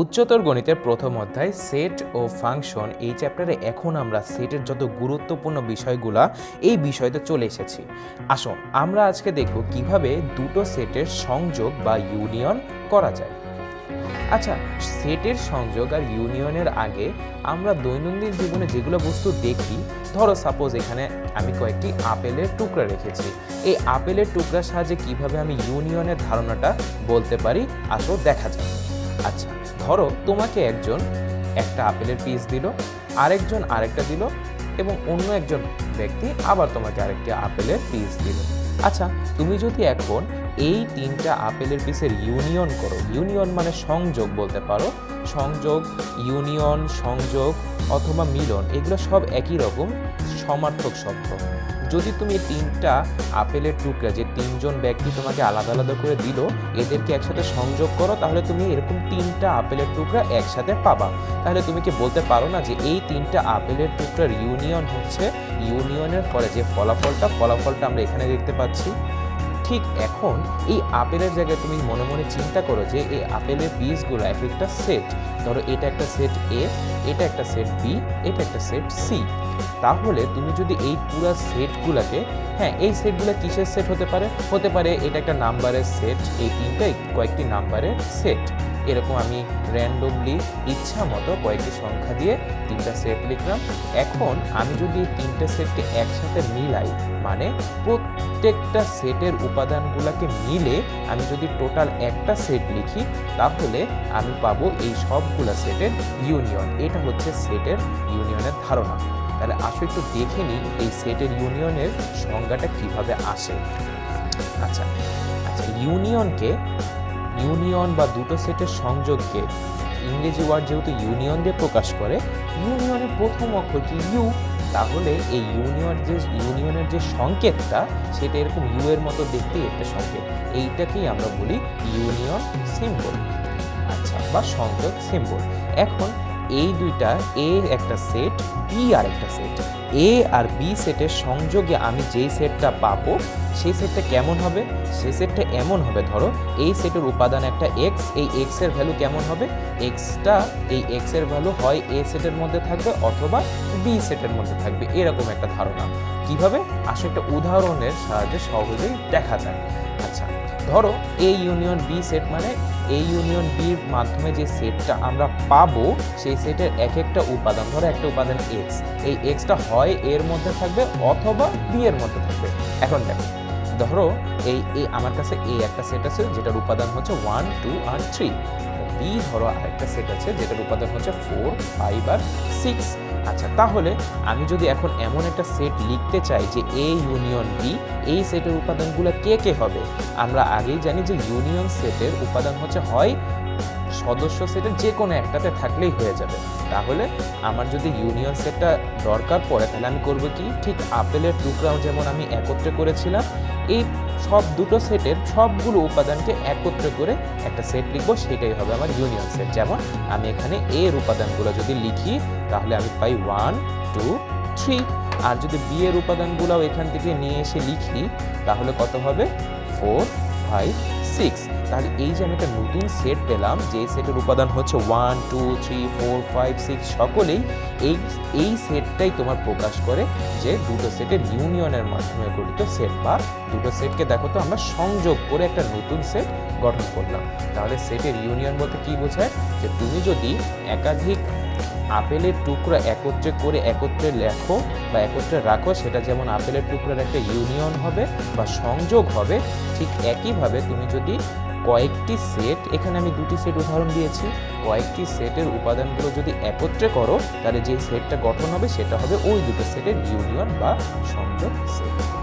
উচ্চতর গণিতের প্রথম অধ্যায় সেট ও ফাংশন এই চ্যাপ্টারে এখন আমরা সেটের যত গুরুত্বপূর্ণ বিষয়গুলা, এই বিষয়তে চলে এসেছি। আসুন, আমরা আজকে দেখব কীভাবে দুটো সেটের সংযোগ বা ইউনিয়ন করা যায়। আচ্ছা সেটের সংযোগ আর ইউনিয়নের আগে আমরা দৈনন্দিন জীবনে যেগুলো বস্তু দেখি, ধরো সাপোজ এখানে আমি কয়েকটি আপেলের টুকরা রেখেছি। এই আপেলের টুকরার সাহায্যে কীভাবে আমি ইউনিয়নের ধারণাটা বলতে পারি? আসো, দেখা যাক। আচ্ছা ধরো, তোমাকে একজন একটা আপেলের পিস দিল, আরেকজন আরেকটা দিল, এবং অন্য একজন ব্যক্তি আবার তোমাকে আরেকটি আপেলের পিস দিল। আচ্ছা তুমি যদি এখন এই তিনটা আপেলের পিসের ইউনিয়ন করো ইউনিয়ন মানে সংযোগ বলতে পারো, সংযোগ ইউনিয়ন সংযোগ অথবা মিলন, এগুলো সব একই রকম সমার্থক শব্দ। যদি তুমি তিনটা আপেলের টুকরা, যে তিনজন ব্যক্তি তোমাকে আলাদা আলাদা করে দিল, এদেরকে একসাথে সংযোগ করো, তাহলে তুমি এরকম তিনটা আপেলের টুকরা একসাথে পাবা। তাহলে তুমি কি বলতে পারো না যে এই তিনটা আপেলের টুকরার ইউনিয়ন হচ্ছে ইউনিয়নের ফলে যে ফলাফলটা ফলাফলটা আমরা এখানে দেখতে পাচ্ছি? ঠিক এখন এই আপেলের জায়গায় তুমি মনে মনে চিন্তা করো যে এই আপেলের পিসগুলো এক একটা সেট ধরো এটা একটা সেট এ এটা একটা সেট বি এটা একটা সেট সি তাহলে তুমি যদি এই পুরো সেটগুলোকে হ্যাঁ এই সেটগুলো কিসের সেট হতে পারে? হতে পারে এটা একটা নাম্বারের সেট এই তিনটাই কয়েকটি নাম্বারের সেট এরকম আমি র্যান্ডমলি ইচ্ছা মতো কয়েকটি সংখ্যা দিয়ে তিনটা সেট লিখলাম। এখন আমি যদি তিনটে সেটকে একসাথে মিলাই মানে প্রত্যেকটা সেটের উপাদানগুলোকে মিলে আমি যদি টোটাল একটা সেট লিখি, তাহলে আমি পাবো এই সবগুলা সেটের ইউনিয়ন এটা হচ্ছে সেটের ইউনিয়নের ধারণা। তাহলে আসো একটু দেখে নিই এই সেটের ইউনিয়নের সংজ্ঞাটা কীভাবে আসে। আচ্ছা আচ্ছা ইউনিয়নকে ইউনিয়ন বা দুটো সেটের সংযোগকে ইংরেজি ওয়ার্ড যেহেতু ইউনিয়ন দিয়ে প্রকাশ করে, ইউনিয়নের প্রথম অক্ষরটি ইউ। তাহলে এই ইউনিয়ন যে, ইউনিয়নের যে সংকেতটা, সেটা এরকম ইউ এর মতো দেখতে একটা সংকেত। এইটাকেই আমরা বলি ইউনিয়ন সিম্বল। আচ্ছা বা সংযোগ সিম্বল। এখন এই দুইটা এ একটা সেট বি আর একটা সেট এ আর বি সেটের সংযোগে আমি যেই সেটটা পাবো, সেই সেটটা কেমন হবে? সেই সেটটা এমন হবে, ধরো, এই সেটের উপাদান একটা এক্স এই এক্সের ভ্যালু কেমন হবে? এক্সটা এই এক্সের ভ্যালু হয় এ সেটের মধ্যে থাকবে অথবা বি সেটের মধ্যে থাকবে, এরকম একটা ধারণা। কীভাবে? আসলে একটা উদাহরণের সাহায্যে সহজেই দেখা যায়। আচ্ছা ধরো এ ইউনিয়ন বি সেট মানে এই ইউনিয়ন বির মাধ্যমে যে সেটটা আমরা পাবো, সেই সেটের এক একটা উপাদান, ধরো একটা উপাদান এক্স এই এক্সটা হয় এর মধ্যে থাকবে অথবা বি এর মধ্যে থাকবে। এখন দেখো, ধরো এই আমার কাছে এই একটা সেট আছে, যেটার উপাদান হচ্ছে ওয়ান টু আর থ্রি বি ধরো আরেকটা সেট আছে, যেটার উপাদান হচ্ছে ফোর ফাইভ আর সিক্স আচ্ছা তাহলে আমি যদি এখন এমন একটা সেট লিখতে চাই যে এ ইউনিয়ন বি এই সেটের উপাদানগুলো কে কে হবে? আমরা আগেই জানি যে ইউনিয়ন সেটের উপাদান হচ্ছে হয় সদস্য সেটের যে কোনো একটাতে থাকলেই হয়ে যাবে। তাহলে আমার যদি ইউনিয়ন সেটটা দরকার পড়ে, তাহলে আমি করব কি? ঠিক আপেলের টুকরাও যেমন আমি একত্রে করেছিলাম এই সব দুটো সেটের সবগুলো উপাদানকে একত্রে করে একটা সেট লিখব, সেটাই হবে আমার ইউনিয়ন সেট যেমন আমি এখানে এর উপাদানগুলো যদি লিখি, তাহলে আমি পাই ওয়ান টু থ্রি আর যদি বি এর উপাদানগুলো এখান থেকে নিয়ে এসে লিখি, তাহলে কত হবে? ফোর ফাইভ সিক্স তাহলে এই যে আমি একটা নতুন সেট পেলাম, যে সেটের উপাদান হচ্ছে one two three four five six সকলেই এই এই সেটটাই তোমার প্রকাশ করে যে দুটো সেটের ইউনিয়নের মাধ্যমে গঠিত সেট বা দুটো সেটকে দেখো তো আমরা সংযোগ করে একটা নতুন সেট গঠন করলাম। তাহলে সেটের ইউনিয়ন বলতে কী বোঝায়? যে তুমি যদি একাধিক আপেলের টুকরা একত্রে করে একত্রে লেখো বা একত্রে রাখো, সেটা যেমন আপেলের টুকরার একটা ইউনিয়ন হবে বা সংযোগ হবে, ঠিক একইভাবে তুমি যদি কয়েকটি সেট, এখানে আমি দুটি সেট উদাহরণ দিয়েছি, কয়েকটি সেটের উপাদানগুলো যদি একত্রে করো, তাহলে যে সেটটা গঠন হবে সেটা হবে ওই দুটো সেটের ইউনিয়ন বা সংযোগ সেট।